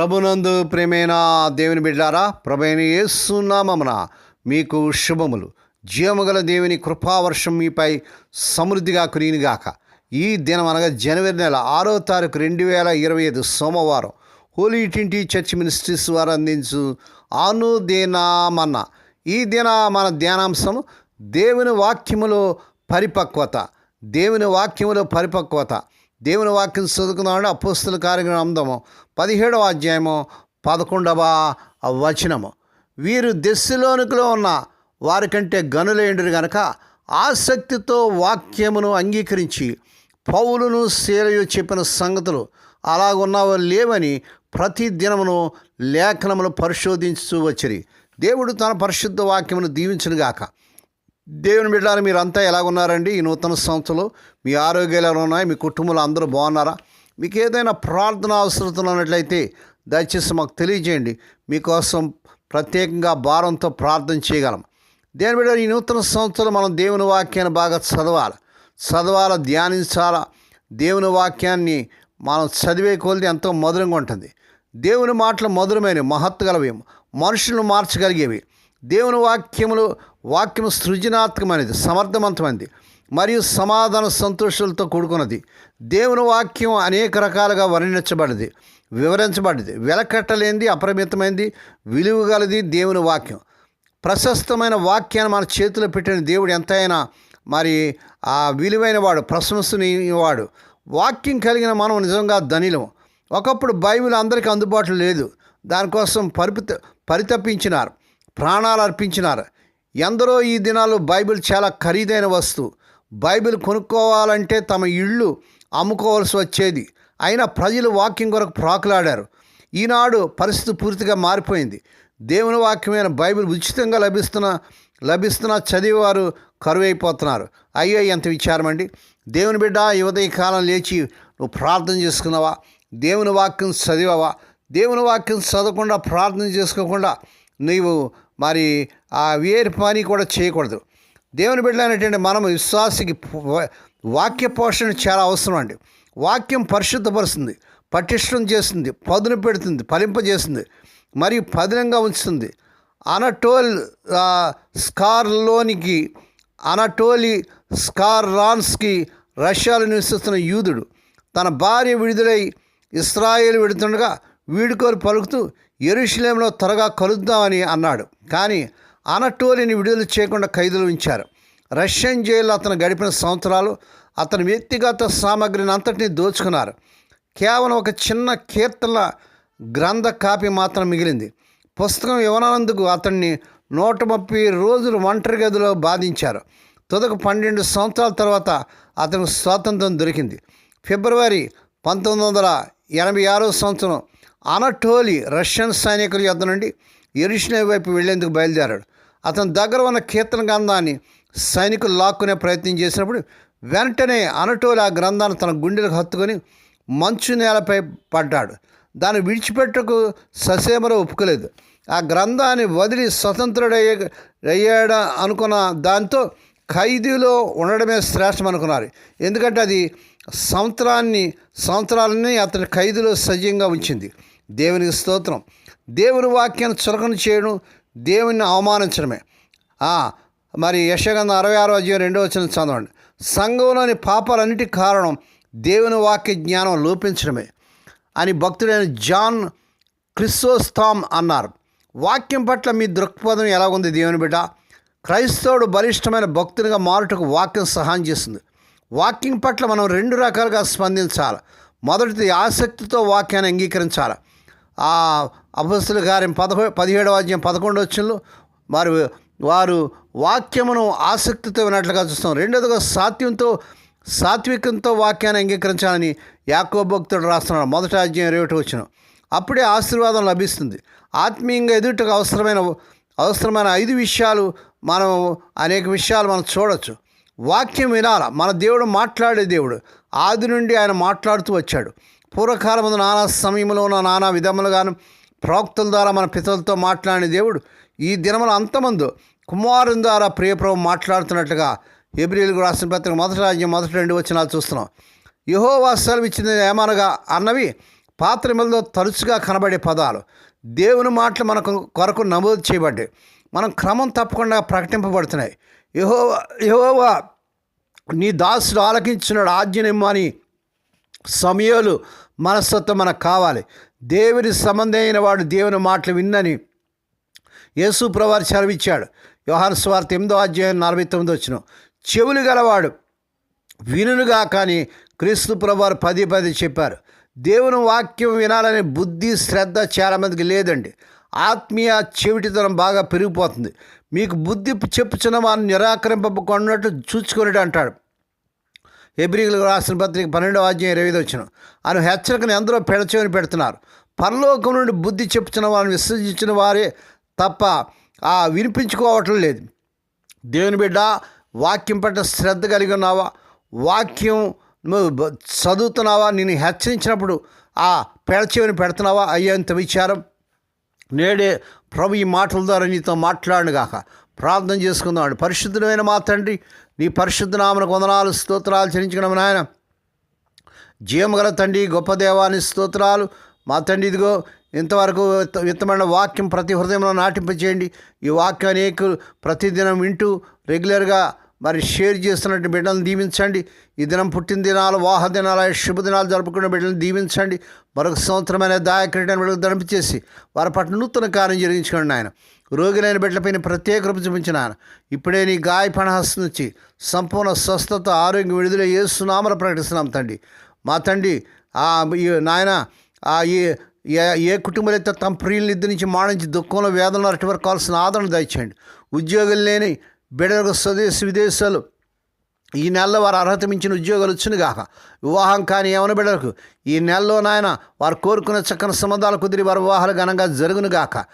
ప్రభునందు ప్రేమైన దేవుని బిడ్డారా ప్రభైన ఏసునామమున మీకు శుభములు. జీవముగల దేవుని కృపావర్షం మీపై సమృద్ధిగా కురినిగాక ఈ దినం అనగా జనవరి నెల ఆరో తారీఖు రెండు వేల ఇరవై ఐదు సోమవారం హోలీ టింటి చర్చ్ మినిస్ట్రీస్ వారు అందించు అనుదేనామన్న. ఈ దిన మన ధ్యానాంశం దేవుని వాక్యములో పరిపక్వత. దేవుని వాక్యములో పరిపక్వత. దేవుని వాక్యం చదువుకున్నాడు అపోస్తుల కార్యక్రమం పదిహేడవ అధ్యాయము పదకొండవ వచనము. వీరు దెస్సులోనుకులో ఉన్న వారికంటే గనులేండురు గనక ఆసక్తితో వాక్యమును అంగీకరించి పౌలును శీలయు చెప్పిన సంగతులు అలాగున్నావో లేవని ప్రతి దినమును లేఖనములు పరిశోధించు వచ్చిరి. దేవుడు తన పరిశుద్ధ వాక్యమును దీవించునుగాక. దేవుని బిడ్డారు మీరంతా ఎలాగున్నారండి? ఈ నూతన సంవత్సరంలో మీ ఆరోగ్యాలు ఎలా ఉన్నాయి? మీ కుటుంబంలో అందరూ బాగున్నారా? మీకు ఏదైనా ప్రార్థన అవసరతలు ఉన్నట్లయితే దయచేసి మాకు తెలియజేయండి. మీకోసం ప్రత్యేకంగా భారంతో ప్రార్థన చేయగలం. దేవుని బిడ్డ ఈ నూతన సంవత్సరం మనం దేవుని వాక్యాన్ని బాగా చదవాలి. చదవాల? ధ్యానించాలా? దేవుని వాక్యాన్ని మనం చదివే కొలిది ఎంతో మధురంగా ఉంటుంది. దేవుని మాటలు మధురమైనవి మహత్గలవి మనుషులను మార్చగలిగేవి. దేవుని వాక్యములు వాక్యం సృజనాత్మకమైనది సమర్థవంతమైనది మరియు సమాధాన సంతోషాలతో కూడుకున్నది. దేవుని వాక్యం అనేక రకాలుగా వర్ణించబడింది వివరించబడింది. వెలకట్టలేనిది అప్రమితమైంది విలువగలది దేవుని వాక్యం. ప్రశస్తమైన వాక్యాన్ని మన చేతిలో పెట్టిన దేవుడు ఎంతైనా మరి ఆ విలువైన వాడు ప్రశంసనీయవాడు. వాక్యం కలిగిన మనం నిజంగా ధనిలం. ఒకప్పుడు బైబిల్ అందరికీ అందుబాటులో లేదు. దానికోసం పరిపిత పరితపించినారు. ప్రాణాలు అర్పించినారు. ఎందరో ఈ దినాలు బైబిల్ చాలా ఖరీదైన వస్తువు. బైబిల్ కొనుక్కోవాలంటే తమ ఇళ్ళు అమ్ముకోవాల్సి వచ్చేది. అయినా ప్రజలు వాక్యం కొరకు ప్రాకులాడారు. ఈనాడు పరిస్థితి పూర్తిగా మారిపోయింది. దేవుని వాక్యమైన బైబిల్ ఉచితంగా లభిస్తున్న లభిస్తున్న చదివేవారు కరువైపోతున్నారు. అయ్యో ఎంత విచారం అండి. దేవుని బిడ్డ ఈ కాలం లేచి నువ్వు ప్రార్థన చేసుకున్నావా? దేవుని వాక్యం చదివావా? దేవుని వాక్యం చదవకుండా ప్రార్థన చేసుకోకుండా నీవు మరి ఆ వేరు పని కూడా చేయకూడదు. దేవుని బిడ్డలైనటువంటి మనం విశ్వాసకి వాక్య పోషణ చాలా అవసరం అండి. వాక్యం పరిశుద్ధపరుస్తుంది పటిష్టం చేస్తుంది పదును పెడుతుంది ఫలింపజేస్తుంది మరియు పదినంగా ఉంచుతుంది. అనటోల్ స్కార్లోనికి అనటోలి స్కార్లాన్స్కి రష్యాలో నివసిస్తున్న యూదుడు తన భార్య విడుదలై ఇస్రాయేల్ విడుతుండగా వీడుకోలు పలుకుతూ ఎరుషలేంలో త్వరగా కలుద్దామని అన్నాడు. కానీ అనటోలిని విడుదల చేయకుండా ఖైదులు ఉంచారు. రష్యన్ జైల్లో అతను గడిపిన సంవత్సరాలు అతని వ్యక్తిగత సామగ్రిని అంతటినీ దోచుకున్నారు. కేవలం ఒక చిన్న కీర్తన గ్రంథ కాపీ మాత్రం మిగిలింది. పుస్తకం ఇవ్వనందుకు అతన్ని నూట ముప్పై రోజులు ఒంటరి గదిలో బాధించారు. తుదకు పన్నెండు సంవత్సరాల తర్వాత అతనికి స్వాతంత్రం దొరికింది. ఫిబ్రవరి పంతొమ్మిది వందల ఎనభై ఆరో సంవత్సరం అనటోలి రష్యన్ సైనికుల యొద్ద నుండి ఎరుషులే వైపు వెళ్ళేందుకు బయలుదేరాడు. అతని దగ్గర ఉన్న కీర్తన గ్రంథాన్ని సైనికులు లాక్కునే ప్రయత్నం చేసినప్పుడు వెంటనే అనటోలి ఆ గ్రంథాన్ని తన గుండెలకు హత్తుకొని మంచు నేలపై పడ్డాడు. దాన్ని విడిచిపెట్టకు ససేమర ఒప్పుకోలేదు. ఆ గ్రంథాన్ని వదిలి స్వతంత్రుడయ్యే అయ్యాడ అనుకున్న దాంతో ఖైదీలో ఉండడమే శ్రేష్టం అనుకున్నారు. ఎందుకంటే అది సంవత్సరాన్ని సంవత్సరాలని అతని ఖైదీలో సజీవంగా ఉంచింది. దేవునికి స్తోత్రం. దేవుని వాక్యాన్ని చురకన చేయడం దేవుని అవమానించడమే. మరి యశగంధ అరవై ఆరో అధ్యాయం రెండో వచ్చిన చదవండి. సంఘంలోని పాపాలన్నిటి కారణం దేవుని వాక్య జ్ఞానం లోపించడమే అని భక్తుడైన జాన్ క్రిస్టోస్థామ్ అన్నారు. వాక్యం పట్ల మీ దృక్పథం ఎలా ఉంది దేవుని బిడ్డ? క్రైస్తవుడు బలిష్టమైన భక్తునిగా మారుటకు వాక్యం సహాయం చేస్తుంది. వాక్యం పట్ల మనం రెండు రకాలుగా స్పందించాలి. మొదటిది ఆసక్తితో వాక్యాన్ని అంగీకరించాలి. ఆ అపస్తుల కార్యం పదహో పదిహేడవ అధ్యాయం పదకొండు వచ్చినలో వారు వారు వాక్యమును ఆసక్తితో వినట్లుగా చూస్తాం రెండోదిగా సాత్యంతో సాత్వికంతో వాక్యాన్ని అంగీకరించాలని యాకో భక్తుడు రాస్తున్నాడు. మొదటి అధ్యాయం రేటు వచ్చిన అప్పుడే ఆశీర్వాదం లభిస్తుంది. ఆత్మీయంగా ఎదుటకు అవసరమైన అవసరమైన ఐదు విషయాలు మనం అనేక విషయాలు మనం చూడొచ్చు. వాక్యం వినాల. మన దేవుడు మాట్లాడే దేవుడు. ఆది నుండి ఆయన మాట్లాడుతూ వచ్చాడు. పూర్వకాలము నానా సమయంలో ఉన్న నానా విధములుగాను ప్రవక్తల ద్వారా మన పితలతో మాట్లాడిన దేవుడు ఈ దినముల అంతమందు కుమారుని ద్వారా ప్రియప్రభు మాట్లాడుతున్నట్లుగా ఎబ్రిల్కు రాసిన పత్రిక మొదటి రాజ్యం మొదటి రెండు వచ్చినాలు చూస్తున్నాం. యహోవా ఇచ్చింది ఏమనగా అన్నవి పాత్రములతో తరచుగా కనబడే పదాలు. దేవుని మాటలు మనకు కొరకు నమోదు చేయబడ్డాయి. మనం క్రమం తప్పకుండా ప్రకటింపబడుతున్నాయి. యహోవా యహోవా నీ దాసుడు ఆలకించున్నాడు ఆజ్ఞనిమ్మని సమయాలు మనస్తత్వం మనకు కావాలి. దేవుని సంబంధమైన వాడు దేవుని మాటలు విన్నని యేసు ప్రవారు చదివిచ్చాడు. వ్యవహార స్వార్థ ఎనిమిదో అధ్యాయం నలభై తొమ్మిది వచ్చిన చెవులు గలవాడు వినుగా కానీ క్రీస్తు ప్రభువారు పది పది చెప్పారు. దేవుని వాక్యం వినాలనే బుద్ధి శ్రద్ధ చాలామందికి లేదండి. ఆత్మీయ చెవిటితనం బాగా పెరిగిపోతుంది. మీకు బుద్ధి చెప్పుచున్న వారిని నిరాకరింపకున్నట్టు చూచుకునేటి అంటాడు రాసిన పత్రిక పన్నెండవ అధ్యాయం ఇరవై ఐదు వచ్చిన ఆయన హెచ్చరికను ఎందరో పెడచమని పెడుతున్నారు. పరలోకం నుండి బుద్ధి చెప్పుచున్న వారిని విశ్వసించిన వారే తప్ప ఆ వినిపించుకోవటం లేదు. దేవుని బిడ్డ వాక్యం పట్ల శ్రద్ధ కలిగి ఉన్నావా? వాక్యం నువ్వు చదువుతున్నావా? నేను హెచ్చరించినప్పుడు ఆ పెడచేవని పెడుతున్నావా? అయ్యేంత విచారం. నేడే ప్రభు ఈ మాటల ద్వారా నీతో మాట్లాడినగాక ప్రార్థన చేసుకుందాం పరిశుద్ధమైన మా తండ్రి నీ పరిశుద్ధ నామనకు వందనాలు స్తోత్రాలు చెల్లించుకున్నాము నాయన. జీవమగల తండ్రి గొప్ప దేవాని స్తోత్రాలు. మా తండ్రి ఇదిగో ఇంతవరకు విత్తమైన వాక్యం ప్రతి హృదయంలో నాటింపచేయండి. ఈ వాక్యం అనేకులు ప్రతిదినం వింటూ రెగ్యులర్గా మరి షేర్ చేస్తున్నట్టు బిడ్డలను దీవించండి. ఈ దినం పుట్టిన దినాలు వాహ దినాలు శుభదినాలు జరుపుకున్న బిడ్డలను దీవించండి. మరొక సంవత్సరమైన దాయక్రీడను బిడ్డలకు దంపించేసి వారి పట్ల నూతన కార్యం జరిగించుకోండి ఆయన రోగిలైన బిడ్డలపైన ప్రత్యేక కృప చూపించిన ఇప్పుడే నీ గాయపణహస్తం నుంచి సంపూర్ణ స్వస్థత ఆరోగ్యం విడుదల చేస్తున్నామని ప్రకటిస్తున్నాం తండ్రి. మా తండ్రి ఆ నాయన ఆ ఈ ఏ- ఏ కుటుంబాలు అయితే తమ ప్రియుల ఇద్దరి నుంచి మాడించి దుఃఖంలో వేదనలో అటు వరకు కావాల్సిన ఆదరణ దయచేయండి. ఉద్యోగులు లేని బిడ్డలకు స్వదేశ విదేశాలు ఈ నెలలో వారు అర్హత మించిన ఉద్యోగాలు వచ్చిన కాక వివాహం కాని ఏమైనా బిడ్డలకు ఈ నెలలో నాయన వారు కోరుకున్న చక్కని సంబంధాలు కుదిరి వారి వివాహాలు ఘనంగా జరుగును గాక.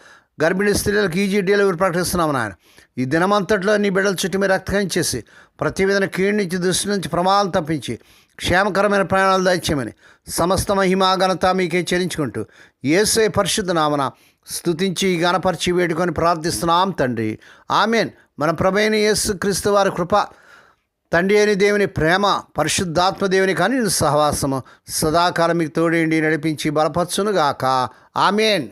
గర్భిణీ స్త్రీలకు ఈజీ డెలివరీ ప్రకటిస్తున్నాము నాయన? ఈ దినమంతట్లో నీ బిడ్డల చుట్టూ మీద రక్తం చేసి ప్రతి విధంగా కీడు నుంచి దృష్టి నుంచి ప్రమాదం తప్పించి క్షేమకరమైన ప్రయాణాలు దయచేయమని సమస్త మహిమా ఘనత మీకే చెల్లించుకుంటూ ఏసే పరిశుద్ధ నామన స్తుతించి గణపరిచి వేడుకొని ప్రార్థిస్తున్నాం తండ్రి. ఆమెన్. మన ప్రభైన యేసు క్రీస్తు వారి కృప తండ్రి అని దేవుని ప్రేమ పరిశుద్ధాత్మ దేవుని కానీ సహవాసము సదాకాలం మీకు తోడేండి నడిపించి బలపరచునుగాక. ఆమెన్.